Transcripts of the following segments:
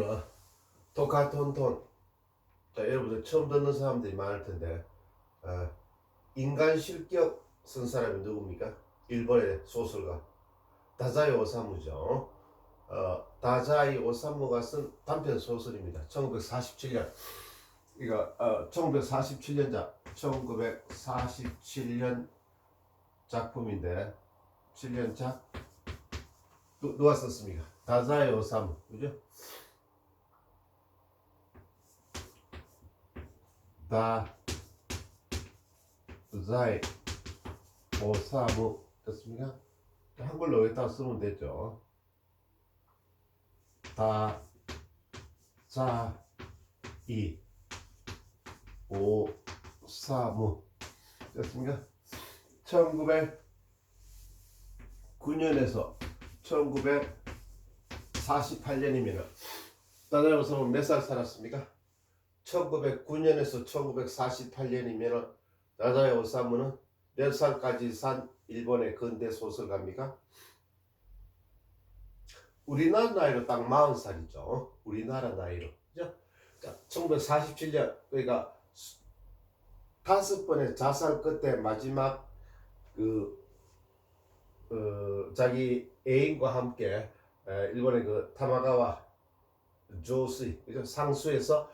오늘은 토카톤톤 자 여러분들 처음 듣는 사람들이 많을 텐데 어, 인간 실격 쓴 사람이 누굽니까? 일본의 소설가 다자이 오사무죠. 어, 다자이 오사무가 쓴 단편 소설입니다. 1947년 이거 어, 1947년작 1947년 작품인데 7년작 누, 누가 썼습니까? 다자이 오사무 그죠? 다자이 오사무 됐습니까? 한글로 여기다 쓰면 되죠. 다 자 이 오 사무 됐습니까? 1909년에서 1948년이면 다자이 오사무 몇살 살았습니까? 1909년에서 1948년이면 나자의 오사무는 몇 살까지 산 일본의 근대 소설가입니까? 우리나라 나이로 딱 40살이죠. 우리나라 나이로. 그죠? 자, 1947년 그러니까 수- 다섯 번의 자살 끝에 마지막 그 어, 자기 애인과 함께 에, 일본의 그 타마가와 그죠? 상수에서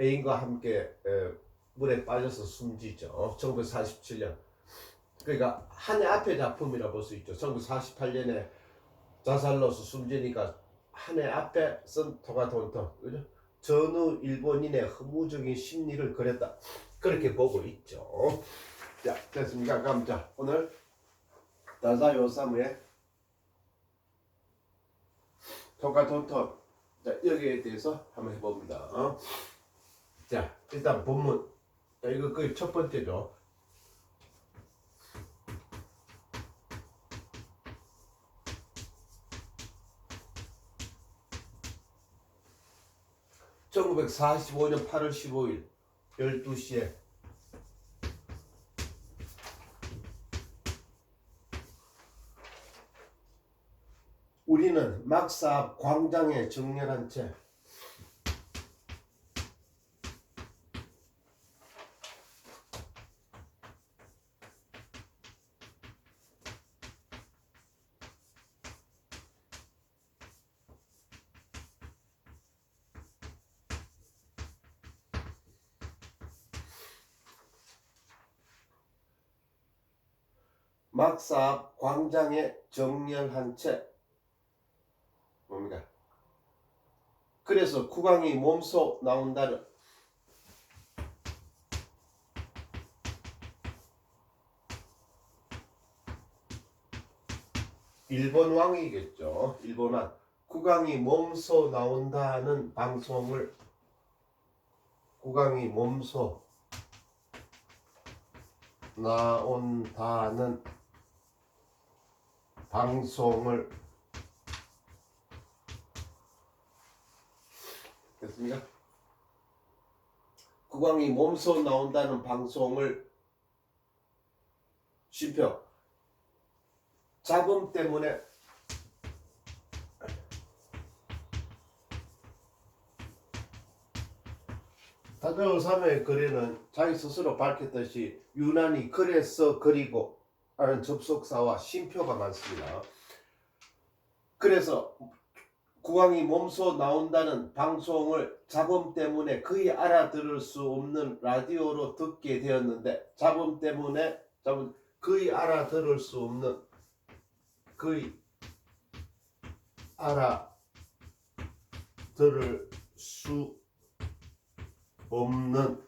애인과 함께 에, 물에 빠져서 숨지죠. 1947년. 그러니까 한 해 앞의 작품이라 볼 수 있죠. 1948년에 자살로서 숨지니까 한 해 앞에 쓴 토가돈토 그죠? 전후 일본인의 허무적인 심리를 그렸다. 그렇게 보고 있죠. 자, 됐습니까? 그럼 자, 오늘 다사이 오사무의 토가돈토 자, 여기에 대해서 한번 해봅니다. 어? 자, 일단 본문. 자, 이거 그 첫 번째죠. (1945년 8월 15일) (12시에) 우리는 막사 앞 광장에 정렬한 채 막사 앞 광장에 정렬한 채 뭡니까? 그래서 국왕이 몸소 나온다는 일본 왕이겠죠. 일본 왕. 국왕이 몸소 나온다는 방송을 국왕이 몸소 나온다는 방송을. 됐습니까? 국왕이 몸소 나온다는 방송을 쉼표. 자금 때문에. 삼의 글에는 자기 스스로 밝혔듯이 유난히 그래서 그리고 하는 접속사와 쉼표가 많습니다. 그래서 국왕이 몸소 나온다는 방송을 잡음 때문에 거의 알아들을 수 없는 라디오로 듣게 되었는데 잡음 때문에 잡음 거의 알아들을 수 없는 거의 알아들을 수 없는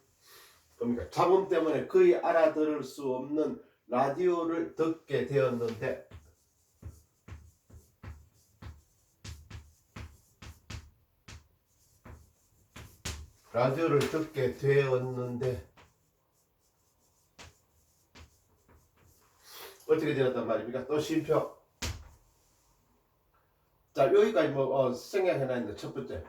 그러니까 잡음 때문에 거의 알아들을 수 없는 라디오를 듣게 되었는데 라디오를 듣게 되었는데 어떻게 되었단 말입니까? 또 쉼표 자 여기까지 뭐 어, 생각해놨는데 첫 번째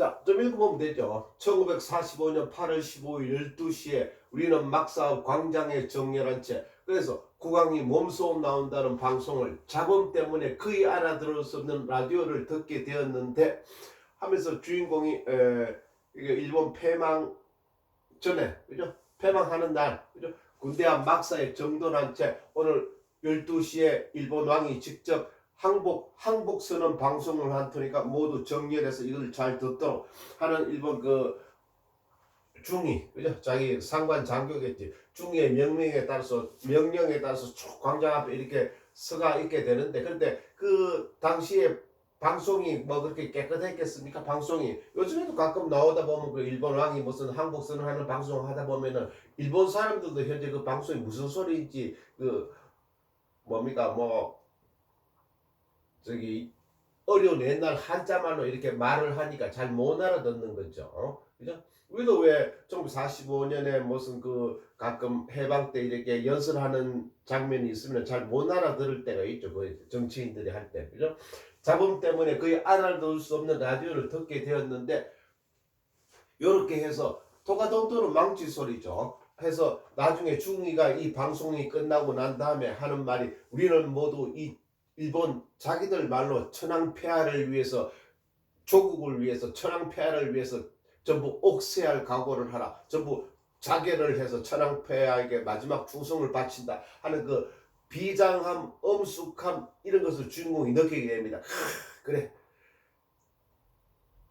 자 좀 읽어보면 되죠 1945년 8월 15일 12시에 우리는 막사 광장에 정렬한 채 그래서 국왕이 몸소 나온다는 방송을 잡음 때문에 거의 알아들을 수 없는 라디오를 듣게 되었는데 하면서 주인공이 에, 일본 패망 전에 그죠? 패망하는 날 그죠? 군대와 막사에 정돈한 채 오늘 12시에 일본 왕이 직접 항복 항복 선언 방송을 한 터니까 모두 정렬해서 이걸 잘 듣도록 하는 일본 그 중위 그죠? 자기 상관 장교겠지. 중위의 명령에 따라서 명령에 따라서 쭉 광장 앞에 이렇게 서가 있게 되는데 그런데 그 당시에 방송이 뭐 그렇게 깨끗했겠습니까? 방송이 요즘에도 가끔 나오다 보면 그 일본 왕이 무슨 항복 선언하는 방송 하다 보면은 일본 사람들도 현재 그 방송이 무슨 소리인지 그 뭡니까 뭐 저기 어려운 옛날 한자말로 이렇게 말을 하니까 잘 못 알아듣는 거죠. 어? 그죠? 우리도 왜 1945년에 무슨 그 가끔 해방 때 이렇게 연설하는 장면이 있으면 잘 못 알아들을 때가 있죠. 그 정치인들이 할 때. 그죠? 잡음 때문에 거의 알아들을 수 없는 라디오를 듣게 되었는데 요렇게 해서 토가돈토는 망치 소리죠. 해서 나중에 중위가 이 방송이 끝나고 난 다음에 하는 말이 우리는 모두 이 일본 자기들 말로 천황폐하를 위해서 조국을 위해서 천황폐하를 위해서 전부 옥세할 각오를 하라. 전부 자결을 해서 천황폐하에게 마지막 충성을 바친다 하는 그 비장함, 엄숙함 이런 것을 주인공이 느끼게 됩니다. 그래.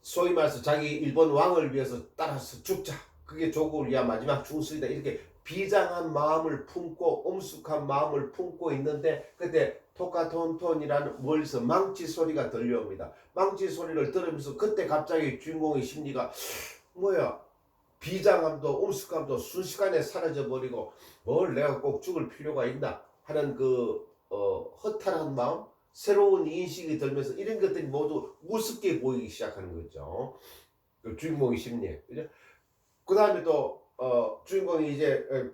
소위 말해서 자기 일본 왕을 위해서 따라서 죽자. 그게 조국을 위한 마지막 충성이다. 이렇게 비장한 마음을 품고 엄숙한 마음을 품고 있는데 그때 토카톤톤이라는 멀리서 망치 소리가 들려옵니다. 망치 소리를 들으면서 그때 갑자기 주인공의 심리가 뭐야 비장함도 엄숙함도 순식간에 사라져 버리고 뭘 내가 꼭 죽을 필요가 있나 하는 그 어, 허탈한 마음 새로운 인식이 들면서 이런 것들이 모두 우습게 보이기 시작하는 거죠. 그 주인공의 심리. 그죠? 그 다음에 또, 어, 주인공이 이제, 어,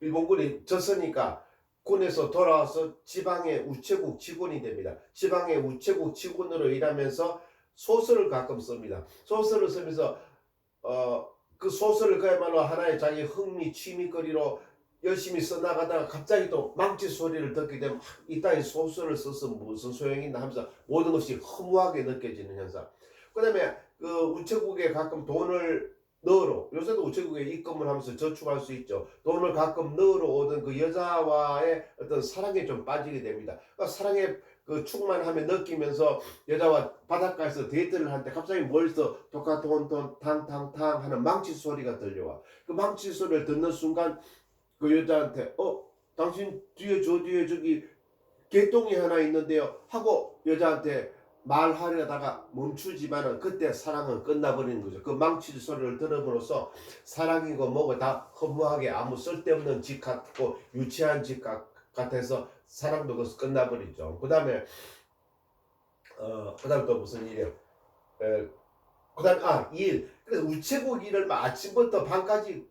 일본군이 졌으니까 군에서 돌아와서 지방의 우체국 직원이 됩니다. 지방의 우체국 직원으로 일하면서 소설을 가끔 씁니다. 소설을 쓰면서, 어, 그 소설을 그야말로 하나의 자기 흥미, 취미거리로 열심히 써나가다가 갑자기 또 망치 소리를 듣게 되면 하, 이따위 소설을 써서 무슨 소용이 있나 하면서 모든 것이 허무하게 느껴지는 현상. 그 다음에 그 우체국에 가끔 돈을 넣으러 요새도 우체국에 입금을 하면서 저축할 수 있죠. 돈을 가끔 넣으러 오던 그 여자와의 어떤 사랑에 좀 빠지게 됩니다. 그러니까 사랑에 그 충만함에 느끼면서 여자와 바닷가에서 데이트를 하는데 갑자기 멀리서 토카톤톤 탕탕탕 하는 망치 소리가 들려와. 그 망치 소리를 듣는 순간 그 여자한테 어 당신 뒤에 저 뒤에 저기 개똥이 하나 있는데요 하고 여자한테 말하려다가 멈추지만은 그때 사랑은 끝나버리는 거죠. 그 망치 소리를 들음으로써 사랑이고 뭐고 다 허무하게 아무 쓸데없는 짓 같고 유치한 짓 같- 같아서 사랑도 거기서 끝나버리죠. 그 다음에 어 그 다음 또 무슨 일이요? 에, 그 다음 아일 그래서 우체국 일을 막 아침부터 밤까지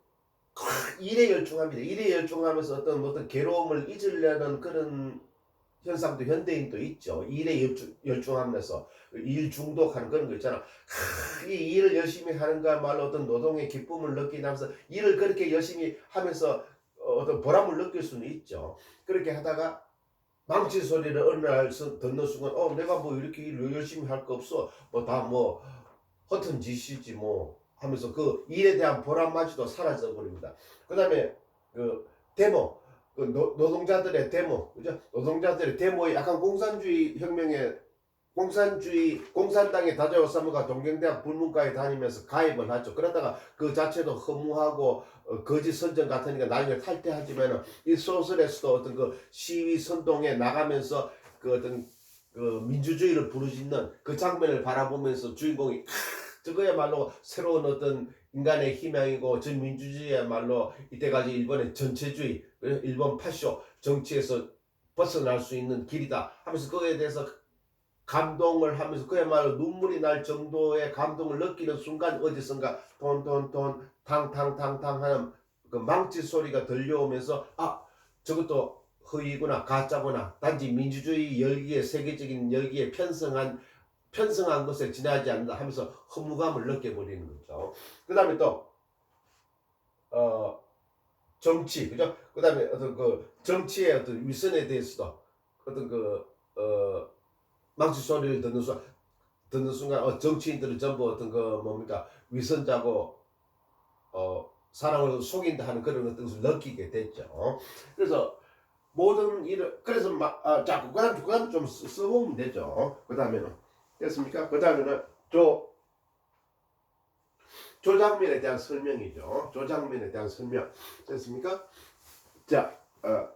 일에 열중합니다. 일에 열중하면서 어떤 어떤 괴로움을 잊으려는 그런 현상도 현대인도 있죠. 일에 열중, 열중 하면서 일 중독하는 그런 거 있잖아. 하, 이 일을 열심히 하는 거야말로 어떤 노동의 기쁨을 느끼면서 일을 그렇게 열심히 하면서 어, 어떤 보람을 느낄 수는 있죠. 그렇게 하다가 망치 소리를 어느 날 서- 듣는 순간 어 내가 뭐 이렇게 일 열심히 할 거 없어 뭐다뭐 허튼 짓이지 뭐 하면서 그 일에 대한 보람마저도 사라져 버립니다. 그 다음에 그 데모 그 노, 노동자들의 데모 그죠? 노동자들의 데모에 약간 공산주의 혁명에 공산주의 공산당에 다자오 사무가 동경대학 불문과에 다니면서 가입을 하죠. 그러다가 그 자체도 허무하고 어, 거짓 선전 같으니까 나중에 탈퇴하지만은 이 소설에서도 어떤 그 시위 선동에 나가면서 그 어떤 그 민주주의를 부르짖는 그 장면을 바라보면서 주인공이 저거야말로 새로운 어떤 인간의 희망이고 전 민주주의야말로 이때까지 일본의 전체주의, 일본 파쇼 정치에서 벗어날 수 있는 길이다 하면서 그거에 대해서 감동을 하면서 그야말로 눈물이 날 정도의 감동을 느끼는 순간 어디선가 톤톤톤 탕탕탕탕 하는 그 망치 소리가 들려오면서 아 저것도 허위구나 가짜구나 단지 민주주의 열기에 세계적인 열기에 편성한 편성한 것에 지나지 않는다 하면서 허무감을 느껴버리는 거죠. 그 다음에 또, 어, 정치, 그죠? 그 다음에 어떤 그 정치의 어떤 위선에 대해서도 어떤 그, 어, 망치 소리를 듣는 순간 듣는 순간 어, 정치인들은 전부 어떤 그 뭡니까 위선자고 어 사람을 속인다 하는 그런 것을 느끼게 됐죠. 그래서 모든 일을 그래서 막 아, 자 그 다음 그 다음 좀 써- 써보면 되죠. 그 다음에는 됐습니까? 그 다음에는 조 조장면에 대한 설명이죠. 조장면에 대한 설명 됐습니까? 자, 어,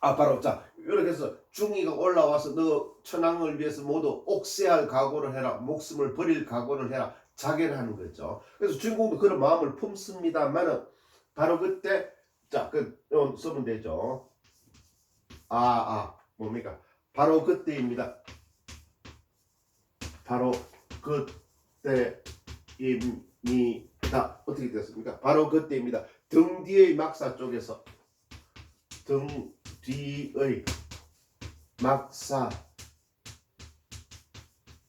아 바로 자 이렇게 해서 중이가 올라와서 너 천황을 위해서 모두 옥세할 각오를 해라, 목숨을 버릴 각오를 해라, 자결 하는 거죠. 그래서 주인공도 그런 마음을 품습니다만은 바로 그때 자그 쓰면 되죠. 아, 아, 뭡니까? 바로 그때입니다. 바로 그때입니다. 어떻게 됐습니까? 바로 그때입니다. 등 뒤의 막사 쪽에서 등 뒤의 막사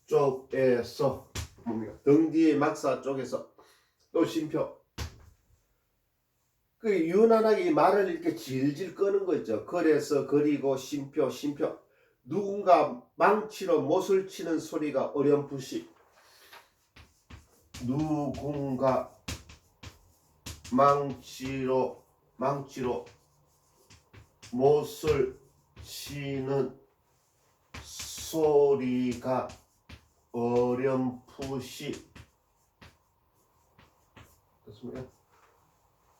쪽에서 뭡니까? 등 뒤의 막사 쪽에서 또 심표 그 유난하게 이 말을 이렇게 질질 끄는 거 있죠. 그래서 그리고 심표 심표 누군가 망치로 못을 치는 소리가 어렴풋이 누군가 망치로 망치로 못을 치는 소리가 어렴풋이 됐습니까?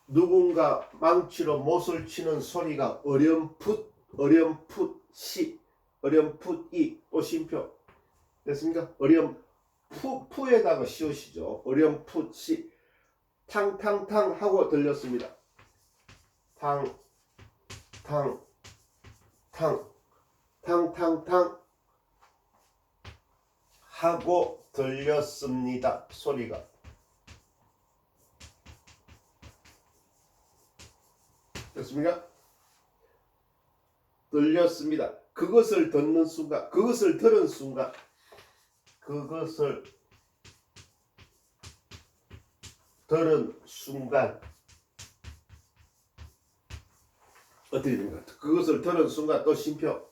누군가 망치로 못을 치는 소리가 어렴풋 어렴풋이 어렴풋이 또 심표 됐습니까? 어렴푸 푸에다가 씌우시죠. 어렴풋이 탕탕탕 하고 들렸습니다. 탕 탕, 탕, 탕탕탕 하고 들렸습니다. 소리가. 됐습니까? 들렸습니다. 그것을 듣는 순간, 그것을 들은 순간, 그것을 들은 순간, 어떻게 됩니까? 그것을 들은 순간 또 심표.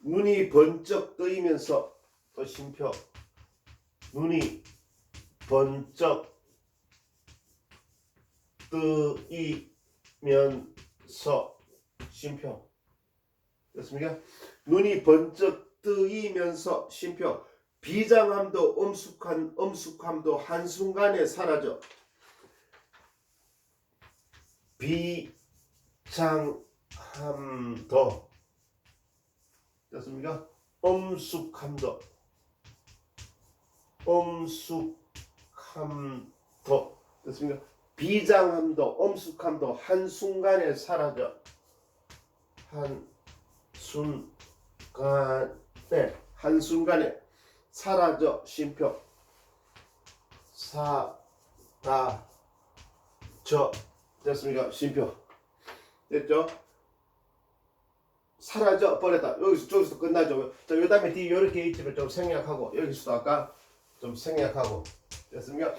눈이 번쩍 뜨이면서 또 심표. 눈이 번쩍 뜨이면서 심표. 됐습니까? 눈이 번쩍 뜨이면서 심표. 비장함도 엄숙한 엄숙함도 한순간에 사라져. 비 장함도 됐습니까? 엄숙함도 엄숙함도 됐습니까? 비장함도 엄숙함도 한순간에 사라져 한 순간에 한순간에 사라져 심표 사라져 됐습니까? 심표 됐죠? 사라져 버렸다. 여기서 저기서 끝나죠. 자, 요 다음에 뒤 이렇게 있지만 좀 생략하고 여기서도 아까 좀 생략하고 됐습니까?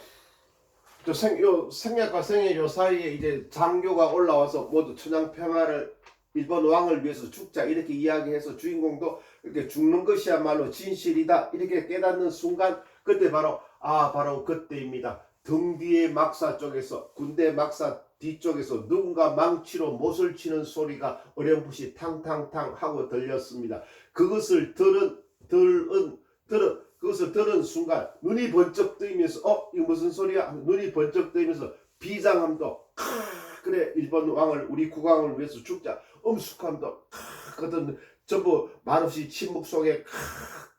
저 생, 요 생략과 생애 요 사이에 이제 장교가 올라와서 모두 천양 평화를 일본 왕을 위해서 죽자 이렇게 이야기해서 주인공도 이렇게 죽는 것이야말로 진실이다 이렇게 깨닫는 순간 그때 바로 아 바로 그때입니다. 등 뒤에 막사 쪽에서 군대 막사 뒤쪽에서 누군가 망치로 못을 치는 소리가 어렴풋이 탕탕탕 하고 들렸습니다. 그것을 들은 들은 들은 그것을 들은 순간 눈이 번쩍 뜨이면서 어 이거 무슨 소리야? 눈이 번쩍 뜨이면서 비장함도 크, 그래 일본 왕을 우리 국왕을 위해서 죽자 엄숙함도 크, 그것은 전부 말없이 침묵 속에 크,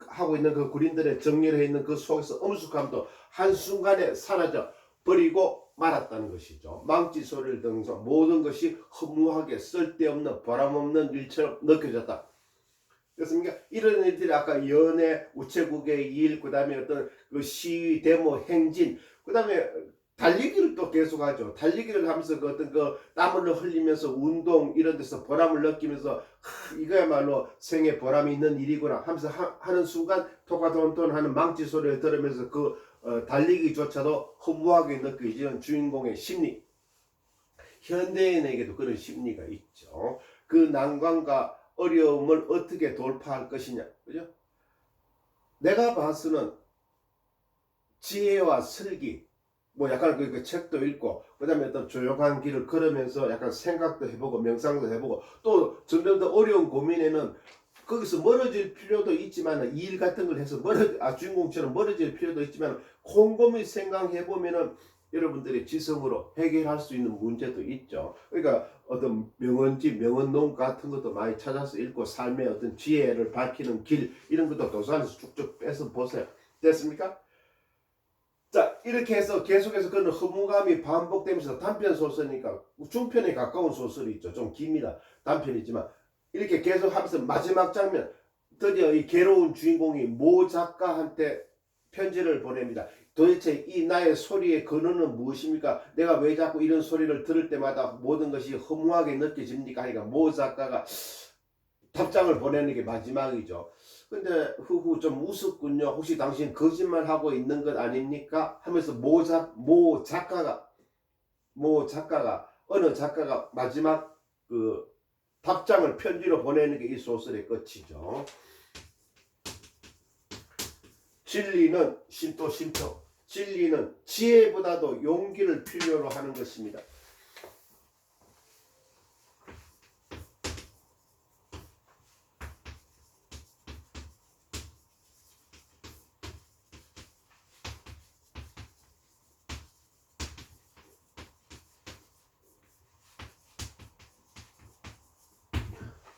하고 있는 그 군인들의 정렬해 있는 그 속에서 엄숙함도 한순간에 사라져 버리고 말았다는 것이죠. 망치 소리를 듣면서 모든 것이 허무하게 쓸데없는 보람없는 일처럼 느껴졌다. 그렇습니까? 이런 일들이 아까 연애, 우체국의 일, 그 다음에 어떤 그 시위, 데모, 행진, 그 다음에 달리기를 또 계속하죠. 달리기를 하면서 그 어떤 그 땀을 흘리면서 운동 이런 데서 보람을 느끼면서 하, 이거야말로 생에 보람이 있는 일이구나 하면서 하, 는 순간 토카톤톤 하는 망치 소리를 들으면서 그 어, 달리기조차도 허무하게 느껴지는 주인공의 심리. 현대인에게도 그런 심리가 있죠. 그 난관과 어려움을 어떻게 돌파할 것이냐, 그죠? 내가 봐서는 지혜와 슬기 뭐 약간 그, 그 책도 읽고 그다음에 어떤 조용한 길을 걸으면서 약간 생각도 해보고 명상도 해보고 또 점점 더 어려운 고민에는 거기서 멀어질 필요도 있지만 일 같은 걸 해서 멀어 아 주인공처럼 멀어질 필요도 있지만 곰곰이 생각해 보면은 여러분들이 지성으로 해결할 수 있는 문제도 있죠. 그러니까 어떤 명언지 명언론 같은 것도 많이 찾아서 읽고 삶의 어떤 지혜를 밝히는 길 이런 것도 도서관에서 쭉쭉 빼서 보세요. 됐습니까? 자 이렇게 해서 계속해서 그는 허무감이 반복되면서 단편 소설이니까 중편에 가까운 소설이 있죠. 좀 깁니다. 단편이지만 이렇게 계속 하면서 마지막 장면 드디어 이 괴로운 주인공이 모 작가한테 편지를 보냅니다. 도대체 이 나의 소리의 근원은 무엇입니까? 내가 왜 자꾸 이런 소리를 들을 때마다 모든 것이 허무하게 느껴집니까? 하니까 모 작가가 답장을 보내는 게 마지막이죠. 근데 후후 좀 우습군요. 혹시 당신 거짓말하고 있는 것 아닙니까? 하면서 모, 작, 모 작가가 모 작가가 어느 작가가 마지막 그 답장을 편지로 보내는 게 이 소설의 끝이죠. 진리는 신또 신토. 진리는 지혜보다도 용기를 필요로 하는 것입니다.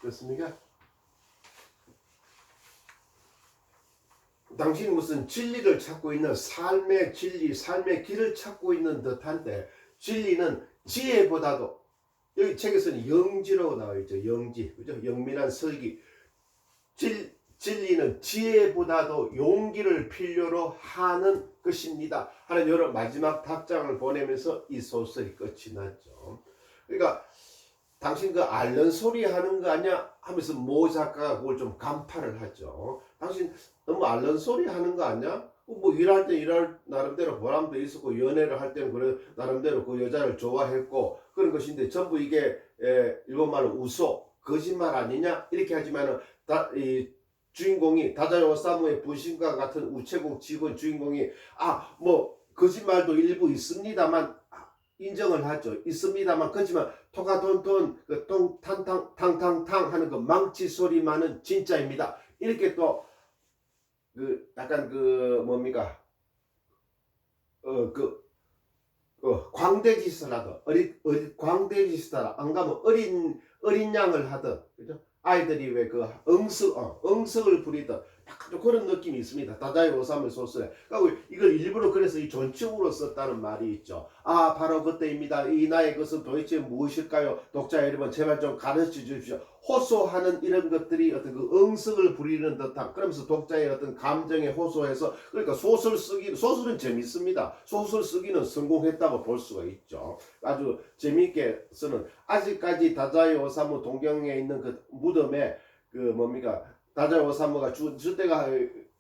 그렇습니까? 당신이 무슨 진리를 찾고 있는 삶의 진리, 삶의 길을 찾고 있는 듯한데 진리는 지혜보다도 여기 책에서는 영지라고 나와 있죠. 영지, 그죠? 영민한 설기. 진, 진리는 지혜보다도 용기를 필요로 하는 것입니다. 하는 여러 마지막 답장을 보내면서 이 소설이 끝이 났죠. 그러니까 당신 그 앓는 소리 하는 거 아니야? 하면서 모 작가가 그걸 좀 간파를 하죠. 당신 너무 앓는 소리 하는 거 아니야? 뭐 일할 때 일할 나름대로 보람도 있었고 연애를 할 때는 그래 나름대로 그 여자를 좋아했고 그런 것인데 전부 이게 에, 일본말로 우소 거짓말 아니냐 이렇게 하지만은 다, 이 주인공이 다자요 오사무의 분신과 같은 우체국 직원 주인공이 아 뭐 거짓말도 일부 있습니다만 인정을 하죠. 있습니다만 그렇지만 토가돈돈 그똥 탕탕 탕탕탕 하는 그 망치 소리만은 진짜입니다. 이렇게 또 그 약간 그 뭡니까 어그 어, 광대짓을 하던 어리 어리 광대짓을 안 가면 어린 어린 양을 하던 그죠? 아이들이 왜 그 응석 어, 응석을 부리던 약간 좀 그런 느낌이 있습니다. 다다이 오사무 소설에. 그리고 이걸 일부러 그래서 이 존칭으로 썼다는 말이 있죠. 아 바로 그때입니다. 이 나의 것은 도대체 무엇일까요? 독자 여러분 제발 좀 가르쳐 주십시오. 호소하는 이런 것들이 어떤 그 응석을 부리는 듯한 그러면서 독자의 어떤 감정에 호소해서 그러니까 소설 쓰기 소설은 재밌습니다. 소설 쓰기는 성공했다고 볼 수가 있죠. 아주 재미있게 쓰는 아직까지 다자이 오사무 동경에 있는 그 무덤에 그 뭡니까 다자이 오사무가 주, 주 때가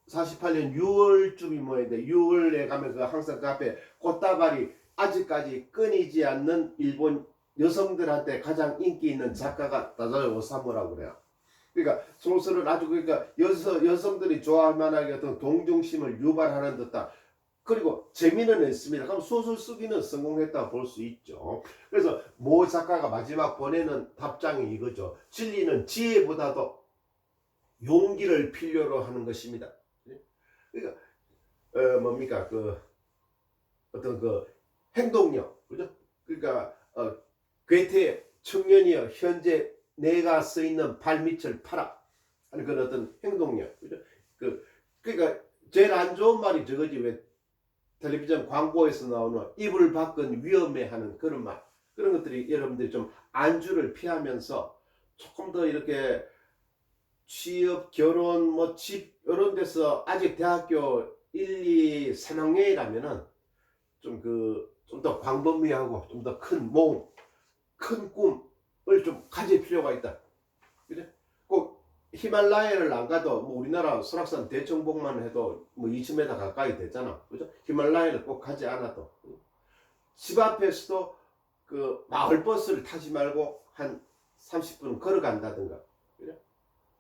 48년 6월쯤이 뭐인데 6월에 가면 그 항상 그 앞에 꽃다발이 아직까지 끊이지 않는 일본 여성들한테 가장 인기 있는 작가가 다자이 오사무라고 그래요. 그러니까 소설을 아주 그러니까 여성 여성들이 좋아할 만하게 어떤 동정심을 유발하는 듯한 그리고 재미는 있습니다. 그럼 소설 쓰기는 성공했다 볼 수 있죠. 그래서 모 작가가 마지막 보내는 답장이 이거죠. 진리는 지혜보다도 용기를 필요로 하는 것입니다. 그러니까 어, 뭡니까 그 어떤 그 행동력, 그죠? 그러니까 어, 괴테 청년이여 현재 내가 써 있는 발밑을 팔아. 하는 그런 어떤 행동력? 그 그러니까 제일 안 좋은 말이 저거지. 왜 텔레비전 광고에서 나오는 입을 밖은 위험해 하는 그런 말. 그런 것들이 여러분들이 좀 안주를 피하면서 조금 더 이렇게 취업, 결혼, 뭐 집 이런 데서 아직 대학교 1, 2, 3학년이라면은 좀 그 좀 더 광범위하고 좀 더큰 몸, 큰 꿈을 좀 가질 필요가 있다. 그죠? 꼭 히말라야를 안 가도 뭐 우리나라 설악산 대청봉만 해도 뭐 2,000m 가까이 되잖아. 그죠? 히말라야를 꼭 가지 않아도 집 앞에서도 그 마을 버스를 타지 말고 한 30분 걸어간다든가. 그죠?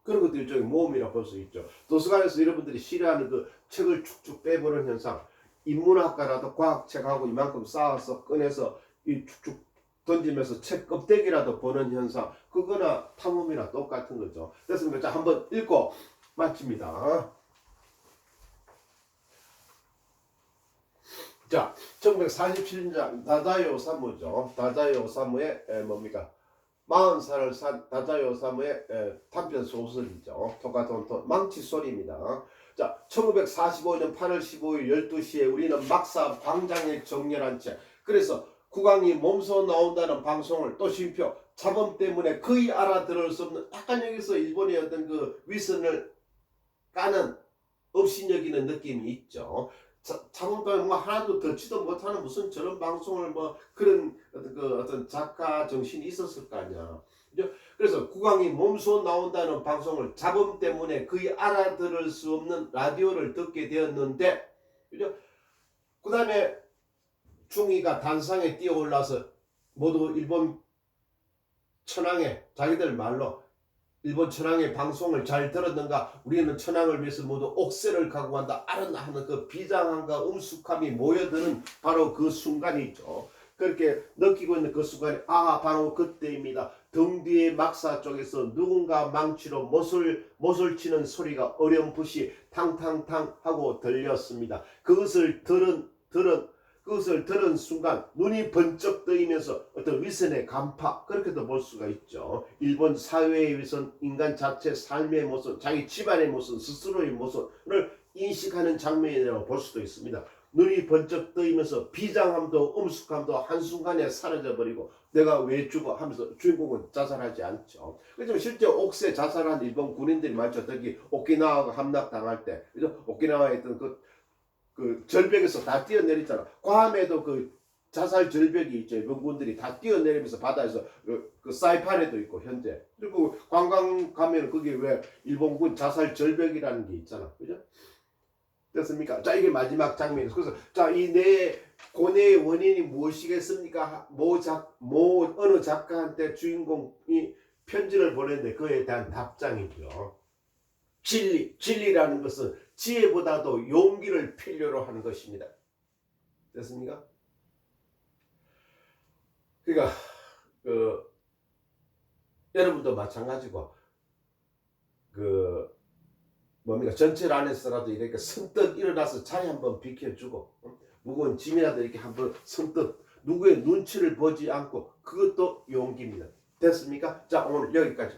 그런 것도 일종의 모험이라 볼 수 있죠. 도서관에서 여러분들이 싫어하는 그 책을 축축 빼보는 현상, 인문학과라도 과학책하고 이만큼 쌓아서 꺼내서 이 축축 던지면서 책 껍데기라도 보는 현상, 그거나 탐험이나 똑같은 거죠. 됐습니까? 자, 한번 읽고 마칩니다. 자, 1947년 다다요 사무죠. 다다요 사무의 에, 뭡니까? 40살을 산 다다요 사무의 에, 단편 소설이죠. 토카톤토 망치 소리입니다. 자, 1945년 8월 15일 12시에 우리는 막사 광장에 정렬한 채 그래서 국왕이 몸소 나온다는 방송을 또 쉼표 자본 때문에 거의 알아들을 수 없는 약간 여기서 일본의 어떤 그 위선을 까는 업신여기는 느낌이 있죠. 자, 자본가는 뭐 하나도 듣지도 못하는 무슨 저런 방송을 뭐 그런 어떤 그 어떤 작가 정신이 있었을 거 아니야. 그래서 국왕이 몸소 나온다는 방송을 자본 때문에 거의 알아들을 수 없는 라디오를 듣게 되었는데, 그죠? 그 다음에 중위가 단상에 뛰어올라서 모두 일본 천황의 자기들 말로 일본 천황의 방송을 잘 들었는가 우리는 천황을 위해서 모두 옥새를 각오한다 아른다 하는 그 비장함과 음숙함이 모여드는 바로 그 순간이죠. 그렇게 느끼고 있는 그 순간이 아 바로 그때입니다. 등 뒤에 막사 쪽에서 누군가 망치로 못을 못을 치는 소리가 어렴풋이 탕탕탕 하고 들렸습니다. 그것을 들은 들은 그것을 들은 순간 눈이 번쩍 뜨이면서 어떤 위선의 간파 그렇게도 볼 수가 있죠. 일본 사회의 위선, 인간 자체 삶의 모습, 자기 집안의 모습, 스스로의 모습을 인식하는 장면이라고 볼 수도 있습니다. 눈이 번쩍 뜨이면서 비장함도 음숙함도 한순간에 사라져버리고 내가 왜 죽어 하면서 주인공은 자살하지 않죠. 그렇지만 실제 옥새 자살한 일본 군인들이 많죠. 특히 오키나와가 함락당할 때 그죠? 오키나와에 있던 그 그 절벽에서 다 뛰어내렸잖아. 괌에도 그 자살 절벽이 있죠. 일본군들이 다 뛰어내리면서 바다에서 그, 그 사이판에도 있고 현재. 그리고 관광 가면 거기 왜 일본군 자살 절벽이라는 게 있잖아. 그죠? 됐습니까? 자 이게 마지막 장면이에요. 그래서 자이 내 고뇌의 원인이 무엇이겠습니까? 모 작, 모 어느 작가한테 주인공이 편지를 보냈는데 그에 대한 답장이죠. 진리, 진리라는 것은 지혜보다도 용기를 필요로 하는 것입니다. 됐습니까? 그러니까 그 여러분도 마찬가지고 그 뭡니까 전철 안에서라도 이렇게 선뜻 일어나서 자리 한번 비켜주고 어? 무거운 짐이라도 이렇게 한번 선뜻 누구의 눈치를 보지 않고 그것도 용기입니다. 됐습니까? 자 오늘 여기까지.